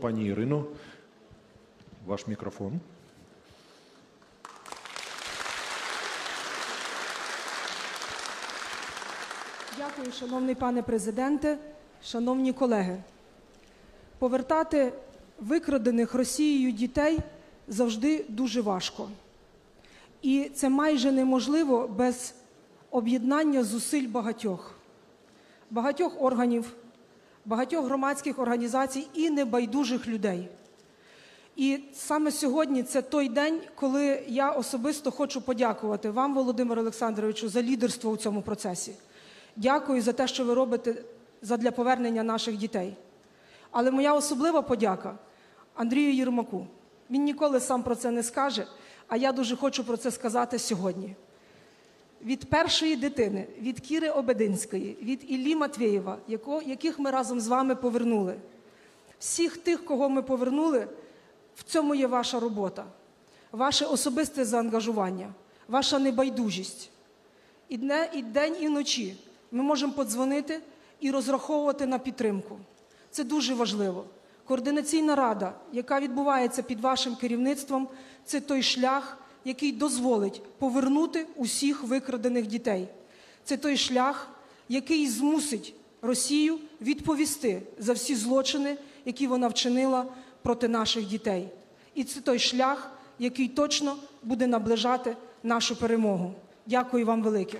Пані Ірино, ваш мікрофон. Дякую, шановний пане президенте, шановні колеги. Повертати викрадених Росією дітей завжди дуже важко. І це майже неможливо без об'єднання зусиль багатьох, багатьох органів, багатьох громадських організацій і небайдужих людей. І саме сьогодні це той день, коли я особисто хочу подякувати вам, Володимир Олександровичу, за лідерство у цьому процесі. Дякую за те, що ви робите задля повернення наших дітей. Але моя особлива подяка Андрію Єрмаку. Він ніколи сам про це не скаже, а я дуже хочу про це сказати сьогодні. Від першої дитини, від Кіри Обединської, від Іллі Матвєєва, яких ми разом з вами повернули. Всіх тих, кого ми повернули, в цьому є ваша робота, ваше особисте заангажування, ваша небайдужість. І, день, і вночі ми можемо подзвонити і розраховувати на підтримку. Це дуже важливо. Координаційна рада, яка відбувається під вашим керівництвом, це той шлях, який дозволить повернути усіх викрадених дітей. Це той шлях, який змусить Росію відповісти за всі злочини, які вона вчинила проти наших дітей. І це той шлях, який точно буде наближати нашу перемогу. Дякую вам велике.